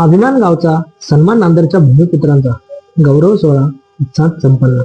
अभिमान गावचा सन्मान नांदेडच्या भूमिपुत्रांचा गौरव सोहळा उत्साहात संपन्न.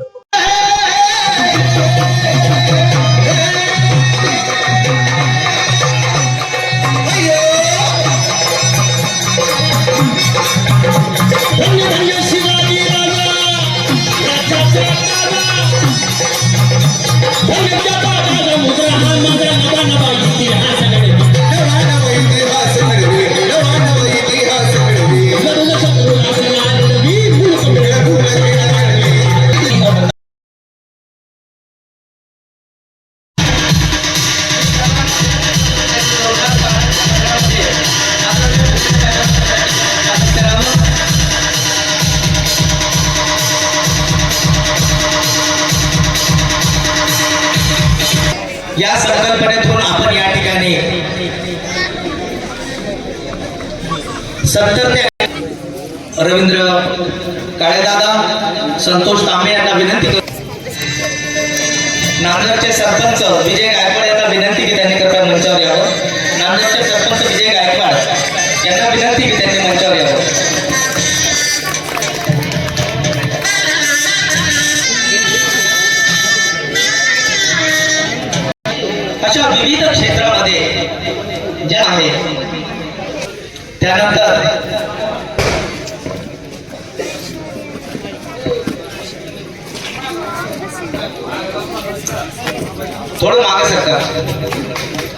या संकल्पनेतून आपण या ठिकाणी सत्तर ते रवींद्र काळेदादा संतोष तांबे यांना विनंती करतो. नांदेडचे सरपंच विजय गायकवाड यांना विनंती की त्यांनी कृपया मंचावर यावं. नांदेडचे सरपंच विजय गायकवाड यांना विनंती क्षेत्रामध्ये आहे. त्यानंतर थोडं मागे सरकार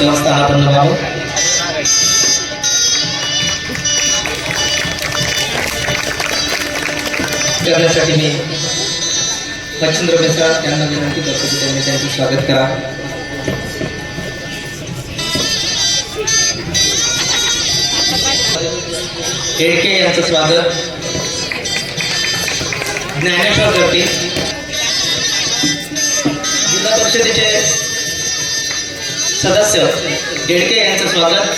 पाच वाजता हा स्थानापन्न व्हावं करण्यासाठी मी मच्छिंद्र मिश्रा त्यांना विनंती करतो की त्यांनी त्यांचं स्वागत करा. केळके यांचं स्वागत. ज्ञानेश्वर करतील. जिल्हा परिषदेचे सदस्य डेडके यांचं स्वागत.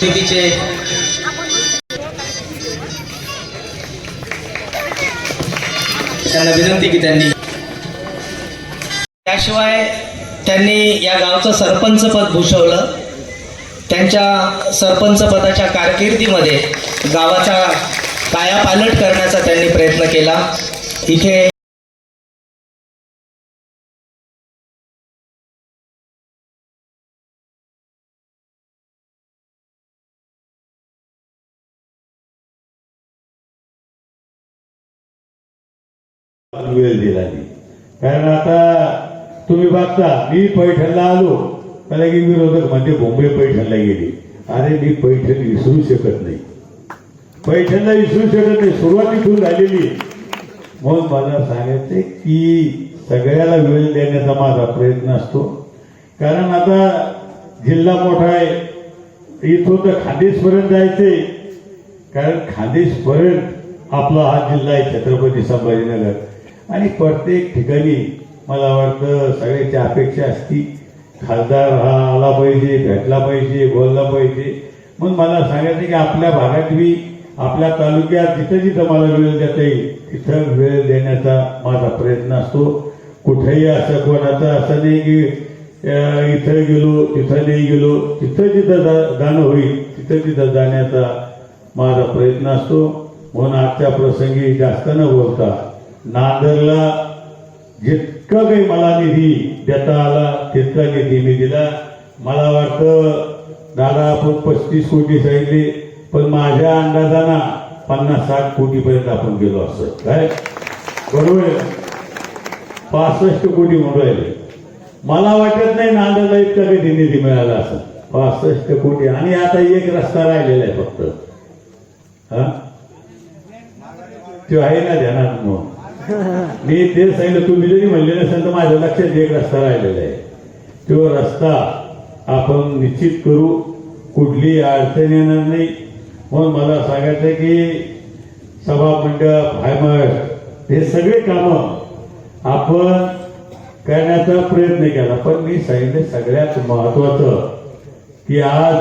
समितीचे त्यांना विनंती की त्यांनी त्याशिवाय त्यांनी या गावचं सरपंच पद भूषवलं. त्यांच्या सरपंच पदाच्या कारकिर्दीमध्ये गावाचा कायापालट करण्याचा त्यांनी प्रयत्न केला. इथे वेळ दिला नाही. कारण आता तुम्ही बघता मी पैठणला आलो त्याला की विरोधक म्हणजे मुंबई पैठणला गेली. अरे मी पैठण विसरू शकत नाही. पैठणला विसरू शकत नाही. सुरुवात इथून झालेली. म्हणून मला सांगायचं की सगळ्याला वेळ देण्याचा माझा प्रयत्न असतो. कारण आता जिल्हा मोठा आहे. इथून तर खानदेशपर्यंत जायचे कारण खानदेशपर्यंत आपला हा जिल्हा आहे छत्रपती संभाजीनगर. आणि प्रत्येक ठिकाणी मला वाटतं सगळ्याची अपेक्षा असती. खासदार हा आला पाहिजे भेटला पाहिजे बोलला पाहिजे. मग मला सांगायचं की आपल्या भागात मी आपल्या तालुक्यात जिथं जिथं मला वेळ देता येईल तिथं वेळ देण्याचा माझा प्रयत्न असतो. कुठेही असं कोणाचं असं नाही की इथं गेलो तिथं नाही गेलो तिथं जिथं जा- जाणं होईल तिथं तिथं जाण्याचा माझा प्रयत्न असतो. म्हणून आजच्या प्रसंगी जास्त न बोलता नांदरला जितकं काही मला निधी देता आला तितका निधी मी दिला. मला वाटतं दादा आपण पस्तीस कोटी सांगितले पण माझ्या अंदाजाना पन्नास साठ कोटीपर्यंत आपण गेलो असं. काय? बरोबर पासष्ट कोटी म्हणून राहिले. मला वाटत नाही नांदेडला इतका कधी निधी मिळाला असं. पासष्ट कोटी. आणि आता एक रस्ता राहिलेला आहे फक्त. हा? तो आहे ना ध्यानात म्हणून. मी ते सांगितलं तुम्ही जरी म्हणले नसेल तर माझ्या लक्षात एक रस्ता राहिलेला आहे. तो रस्ता आपण निश्चित करू कुठली अडचण येणार नाही. म्हणून मला सांगायचं की सभा मंडप हायमट हे सगळे कामं आपण करण्याचा प्रयत्न केला. पण मी सांगितलं सगळ्यात महत्वाचं की आज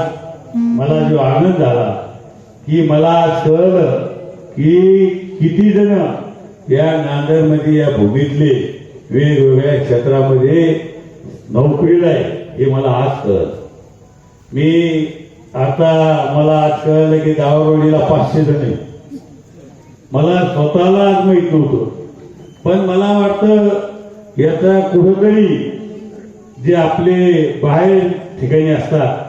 मला जो आनंद झाला की मला आज कळलं की किती जण या नांदेडमध्ये या भूमीतले वेगवेगळ्या क्षेत्रामध्ये नोकरीला आहे हे मला आज कळलं. मी आता मला आज कळलं की दावरवाडीला पाचशे जण आहे मला स्वतःला आज माहीत नव्हतं. पण मला वाटतं याचा कुठंतरी जे आपले बाहेर ठिकाणी असतात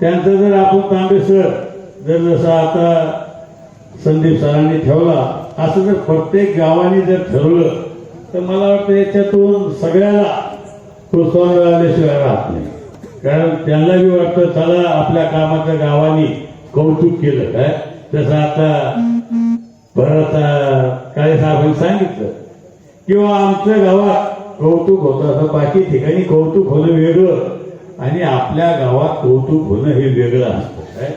त्यांचं जर आपण तांबे सर जर जसं आता संदीप सरांनी ठेवला असं जर प्रत्येक गावाने जर ठरवलं तर मला वाटतं याच्यातून सगळ्याला प्रोत्साहन मिळाल्याशिवाय राहत नाही. कारण त्यांना बी वाटतं चला आपल्या कामाचं गावाने कौतुक केलं. काय? जसं आता परत काय साहेबांनी सांगितलं किंवा आमच्या गावात कौतुक होतं असं बाकी ठिकाणी कौतुक होणं वेगळं आणि आपल्या गावात कौतुक होणं हे वेगळं असतं. काय?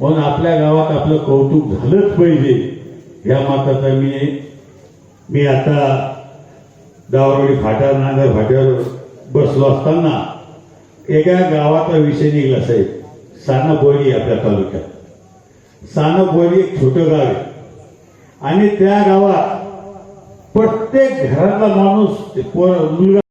म्हणून आपल्या गावात आपलं कौतुक झालंच पाहिजे. या माताचा मी मी आता दावरवाडी फाट्यावर नांगर फाट्यावर बसलो असताना एका गावाचा विषय निघला साहेब. सानबोली आपल्या तालुक्यात. सानबोली एक छोटं गाव आहे. आणि त्या गावात प्रत्येक घरातला माणूस मुलगा